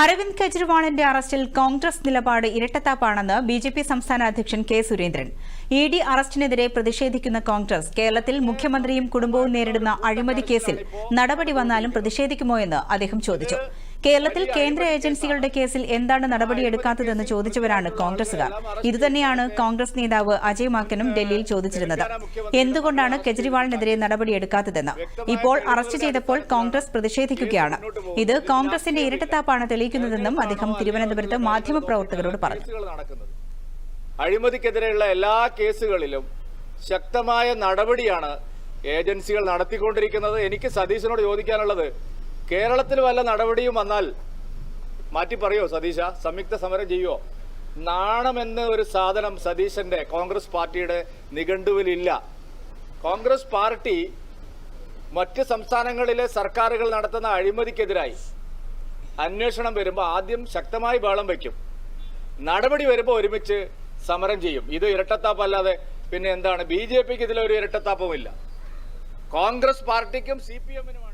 അരവിന്ദ് കെജ്രിവാളിന്റെ അറസ്റ്റിൽ കോൺഗ്രസ് നിലപാട് ഇരട്ടത്താപ്പാണെന്ന് ബി ജെ പി സംസ്ഥാന അധ്യക്ഷൻ കെ സുരേന്ദ്രൻ. ഇ ഡി അറസ്റ്റിനെതിരെ പ്രതിഷേധിക്കുന്ന കോൺഗ്രസ് കേരളത്തിൽ മുഖ്യമന്ത്രിയും കുടുംബവും നേരിടുന്ന അഴിമതി കേസിൽ നടപടി വന്നാലും പ്രതിഷേധിക്കുമോ എന്ന് അദ്ദേഹം ചോദിച്ചു. കേരളത്തിൽ കേന്ദ്ര ഏജൻസികളുടെ കേസിൽ എന്താണ് നടപടിയെടുക്കാത്തതെന്ന് ചോദിച്ചവരാണ് കോൺഗ്രസുകാർ ഇതുതന്നെയാണ് കോൺഗ്രസ് നേതാവ് അജയ് മാക്കനും ഡൽഹിയിൽ ചോദിച്ചിരുന്നത്. എന്തുകൊണ്ടാണ് കെജ്രിവാളിനെതിരെ നടപടിയെടുക്കാത്തതെന്ന് ഇപ്പോൾ അറസ്റ്റ് ചെയ്തപ്പോൾ കോൺഗ്രസ് പ്രതിഷേധിക്കുകയാണ്. ഇത് കോൺഗ്രസിന്റെ ഇരട്ടത്താപ്പാണ് തെളിയിക്കുന്നതെന്നും അദ്ദേഹം തിരുവനന്തപുരത്ത് മാധ്യമപ്രവർത്തകരോട് പറഞ്ഞു. അഴിമതിക്കെതിരെയുള്ള എല്ലാ കേസുകളിലും ശക്തമായ നടപടിയാണ് ഏജൻസികൾ നടത്തിക്കൊണ്ടിരിക്കുന്നത്. എനിക്ക് സതീശനോട് ചോദിക്കാനുള്ളത് കേരളത്തിൽ വല്ല നടപടിയും വന്നാൽ മാറ്റി പറയോ സതീശ? സംയുക്ത സമരം ചെയ്യുമോ നാണമെന്ന ഒരു സാധനം സതീശന്റെ കോൺഗ്രസ് പാർട്ടിയുടെ നിഘണ്ടുവിലില്ല. കോൺഗ്രസ് പാർട്ടി മറ്റ് സംസ്ഥാനങ്ങളിലെ സർക്കാരുകൾ നടത്തുന്ന അഴിമതിക്കെതിരായി അന്വേഷണം വരുമ്പോൾ ആദ്യം ശക്തമായി ബഹളം വയ്ക്കും നടപടി വരുമ്പോൾ ഒരുമിച്ച് സമരം ചെയ്യും. ഇത് ഇരട്ടത്താപ്പല്ലാതെ പിന്നെ എന്താണ്? ബി ജെ പിക്ക് ഇതിലൊരു ഇരട്ടത്താപ്പുമില്ല കോൺഗ്രസ് പാർട്ടിക്കും സി പി എമ്മിനുമാണ്